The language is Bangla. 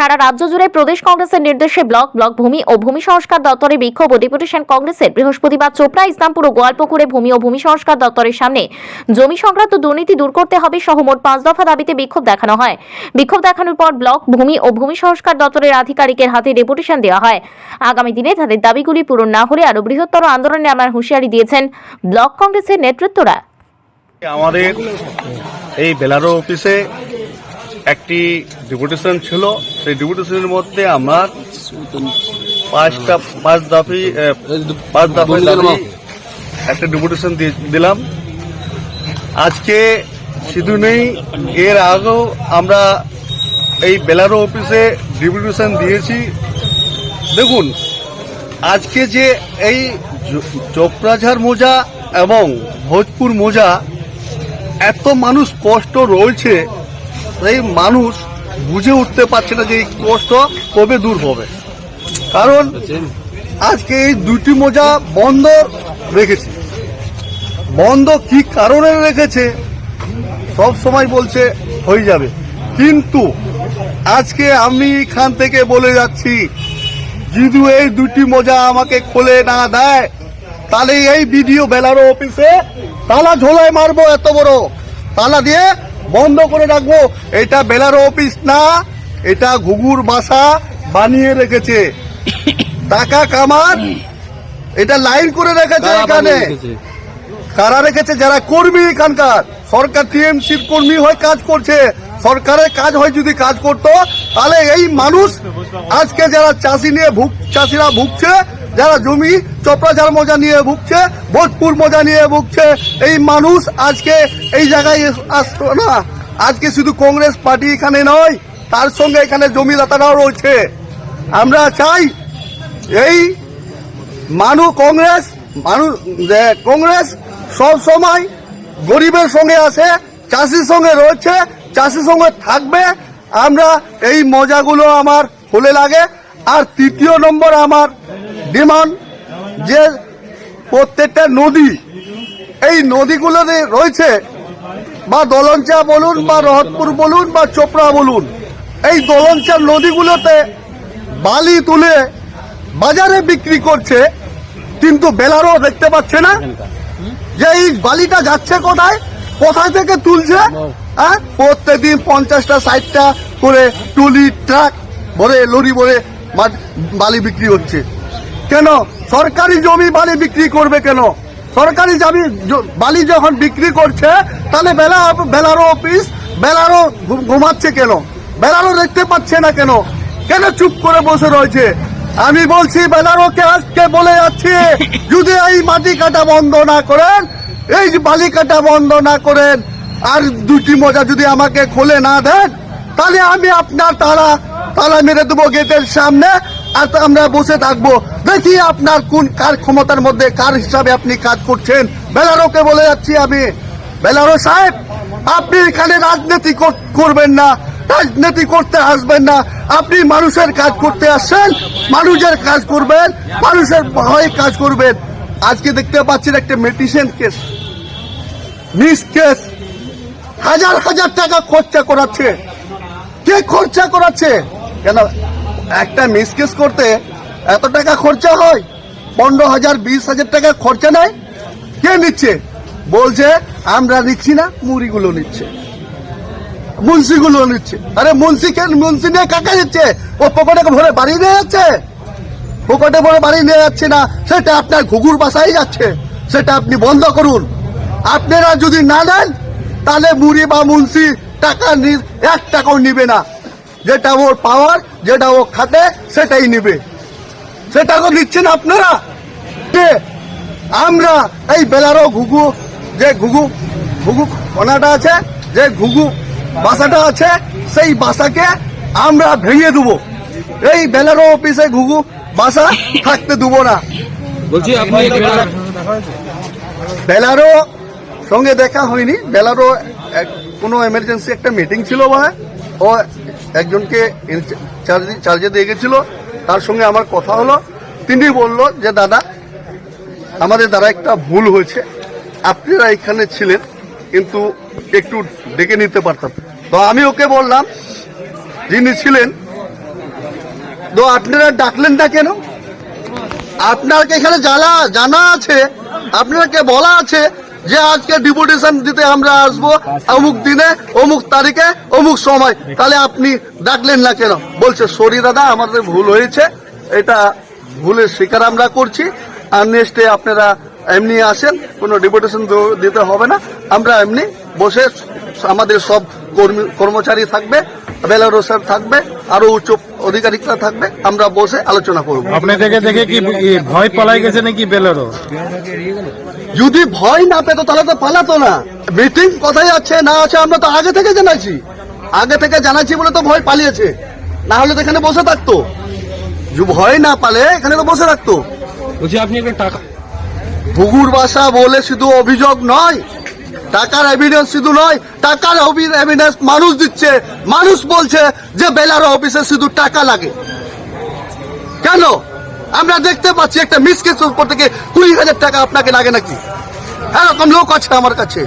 সারা রাজ্য জুড়ে প্রদেশ কংগ্রেসের নির্দেশে ব্লক ব্লক ভূমি ও ভূমি সংস্কার দপ্তরে বিক্ষোভ। ও ডেপুটেশন কংগ্রেসের বৃহস্পতিবার চোপড়া, ইসলামপুর ও গোয়ালপুকুরে ভূমি ও ভূমি সংস্কার দপ্তরের সামনে জমি সংক্রান্ত দুর্নীতি দূর করতে হবে সহ মোট পাঁচ দফা দাবিতে বিক্ষোভ দেখানো হয়। বিক্ষোভ দেখানোর পর ব্লক, ভূমি ও ভূমি সংস্কার দপ্তরের আধিকারিকের হাতে ডেপুটেশন দেওয়া হয়। আগামী দিনে তাদের দাবিগুলি পূরণ না হলে আরও বৃহত্তর আন্দোলনে আমার হুঁশিয়ারি দিয়েছেন ব্লক কংগ্রেসের নেতৃত্বরা। আমাদের এই বেলারো অফিসে একটি ডেপুটেশন ছিল। সেই ডেপুটেশনের মধ্যে আমরা পাঁচটা, পাঁচ দাফি পাঁচ দফায় একটা ডেপুটেশন দিলাম। আজকে শুধু নেই, এর আগেও আমরা এই বেলারো অফিসে ডেপুটেশন দিয়েছি। দেখুন, আজকে যে এই চ- মোজা এবং ভোজপুর মোজা, এত মানুষ কষ্ট রয়েছে এই মানুষ বুঝে উঠতে পারছে না যে এই কষ্ট কবে দূর হবে। কারণ আজকে এই দুটি মোজা বন্ধ রেখেছে। বন্ধ কি কারণে রেখেছে, সব সময় বলছে হয়ে যাবে। কিন্তু আজকে আমি এখান থেকে বলে যাচ্ছি, যদি এই দুটি মোজা আমাকে খুলে না দেয়, তাহলে এই ভিডিও বেলারো অফিসে তালা ঝোলায় মারবো এত বড়। তালা দিয়ে বন্ধ করে রাখব। এটা বেলারো অফিস না এটা ঘুঘুর বাসা বানিয়ে রেখেছে। টাকা কামার এটা লাইন করে রেখেছে এখানে। কারা রেখেছে? যারা কর্মী এখানকার। সরকার টিএমসির কর্মী হয়ে কাজ করছে। সরকারের কাজ হয় যদি কাজ করতো তাহলে এই মানুষ আজকে যারা চাষি নিয়ে ভুগ চাষিরা ভুগছে যারা জমি চপড়াঝাড় মজা নিয়ে ভুগছে ভোজপুর মজা নিয়ে ভুগছে, এই মানুষ আজকে এই জায়গায় আসতো না। আজকে শুধু কংগ্রেস পার্টি এখানে নয়, তার সঙ্গে এখানে জমিদাতারাও রয়েছে। আমরা চাই এই মানু কংগ্রেস মানুষ কংগ্রেস সব সময় গরিবের সঙ্গে আছে, চাষির সঙ্গে রয়েছে, চাষির সঙ্গে থাকবে। আমরা এই মজাগুলো আমার ফুলে লাগে। আর তৃতীয় নম্বর আমার ডিমান্ড যে প্রত্যেকটা নদী, এই নদীগুলোতে রয়েছে, বা দলঞ্চা বলুন, বা রহতপুর বলুন, বা চোপড়া বলুন, এই দলঞ্চা নদীগুলোতে বালি তুলে বাজারে বিক্রি করছে, কিন্তু বেলারও দেখতে পাচ্ছে না, যে এই বালিটা যাচ্ছে কোথায় কোথায় থেকে তুলছে? হ্যাঁ প্রত্যেকদিন পঞ্চাশটা, ষাটটা করে টুলি ট্রাক ভরে, লরি ভরে বালি বিক্রি হচ্ছে। কেন? সরকারি জমি বালি বিক্রি করবে কেন? সরকারি জমি বালি যখন বিক্রি করছে, তাহলে বেলা বেলারো অফিস বেলারো ঘু- ঘুমাচ্ছে কেন? বেলারো দেখতে পাচ্ছে না কেন? কেন চুপ করে বসে রয়েছে? আমি বলছি বেলারোকে আজকে বলে যাচ্ছি, যদি এই মাটি কাটা বন্ধ না করেন, এই বালি কাটা বন্ধ না করেন, আর দুটি মজা যদি আমাকে খুলে না দেন, তাহলে আমি আপনার তালা তালা মেরে দেবো গেটের সামনে, আর আমরা বসে থাকব। দেখি আপনার কোন কার ক্ষমতার মধ্যে, কার হিসাবে আপনি কাজ করছেন। বেলারোকে বলে যাচ্ছি আমি। বেলারো সাহেব, আপনি এখানে রাজনীতি করবেন না, রাজনীতি করতে আসবেন না। আপনি মানুষের কাজ করতে আসছেন, মানুষের কাজ করবেন, মানুষের ভয়ে কাজ করবেন। আজকে দেখতে পাচ্ছেন একটা মেডিসিন কেস। Miss case. হাজার হাজার টাকা খরচা করাচ্ছে। কে খরচা করাচ্ছে? কেন? একটা মিসকেস করতে এত টাকা খরচা হয়? পনেরো হাজার, বিশ হাজার টাকা খরচা নেয়? কে নিচ্ছে? বলছে, আমরা নিচ্ছি না, মুড়িগুলো নিচ্ছে। মুন্সিগুলো নিচ্ছে। আরে মুন্সি কে মুন্সি নিয়ে কাকা দিচ্ছে ও পকেটে ভরে বাড়ি নিয়ে যাচ্ছে? পকেটে ভরে বাড়ি নিয়ে যাচ্ছে না, সেটা আপনার ঘুঘুর বাসায় যাচ্ছে। সেটা আপনি বন্ধ করুন। আপনারা যদি না নেন তাহলে মুড়ি বা মুন্সি টাকা এক টাকাও নিবে না। যেটা ওর পাওয়ার যেটা ও খাতে সেটাই নিবে। সেটা তো নিচ্ছেন আপনারা? আমরা। এই বেলারো ঘুঘু যে ঘুঘু ঘুঘু কোনাটা আছে যে ঘুঘু বাসাটা আছে সেই বাসাকে আমরা ভেঙে দেবো। এই বেলারো অফিসে ঘুঘু বাসা থাকতে দেবো না। বলছি বেলারো সঙ্গে দেখা হয়নি। বেলারো কোনো এমার্জেন্সি একটা মিটিং ছিল বা ও একজনকে চার্জে দিয়ে গেছিল, তার সঙ্গে আমার কথা হলো। তিনি বলল যে, দাদা, আমাদের দ্বারা একটা ভুল হয়েছে। আপনারা এখানে ছিলেন, কিন্তু একটু ডেকে নিতে পারতাম। তো আমি ওকে বললাম, যিনি ছিলেন, তো আপনারা ডাকলেন না কেন? আপনাকে এখানে জানা জানা আছে? আপনাকে বলা আছে? যে আজকে ডিপুটেশন দিতে আমরা আসব, অমুক দিনে, অমুক তারিখে, অমুক সময়। তাহলে আপনি ডাকলেন না কেন? বলছে, সরি দাদা, আমাদের ভুল হয়েছে। এটা ভুলের স্বীকার আমরা করছি। আর নেক্সটে আপনারা এমনি আসেন, কোনো ডিপুটেশন দিতে হবে না। আমরা এমনি বসে, আমাদের সব কর্মী কর্মচারী থাকবে। বেলারো স্যার থাকবে আরও উচ্চ অধিকারিকরা থাকবে আমরা বসে আলোচনা করব। আপনাদেরকে দেখে দেখে কি ভয় পালাই গেছে নাকি বেলারো? যদি ভয় না পেতো তাহলে তো পালাতো না। মিটিং কোথায় আছে না আছে আমরা তো আগে থেকে জানাইছি। আগে থেকে জানাচ্ছি বলে তো ভয় পালিয়েছে। না হলে তো এখানে বসে থাকতো। যদি ভয় না পালে এখানে তো বসে থাকতো। বলছি আপনি একটা টাকা ভুগুর ভাষা বলে শুধু অভিযোগ নয় টাকার এভিডেন্স শুধু নয়, টাকার এভিডেন্স মানুষ দিচ্ছে। মানুষ বলছে যে বেলার অফিসে শুধু টাকা লাগে। কেন? আমরা দেখতে পাচ্ছি একটা মিসকেস থেকে কুড়ি হাজার টাকা আপনাকে লাগে নাকি? এরকম লোক আছে আমার কাছে।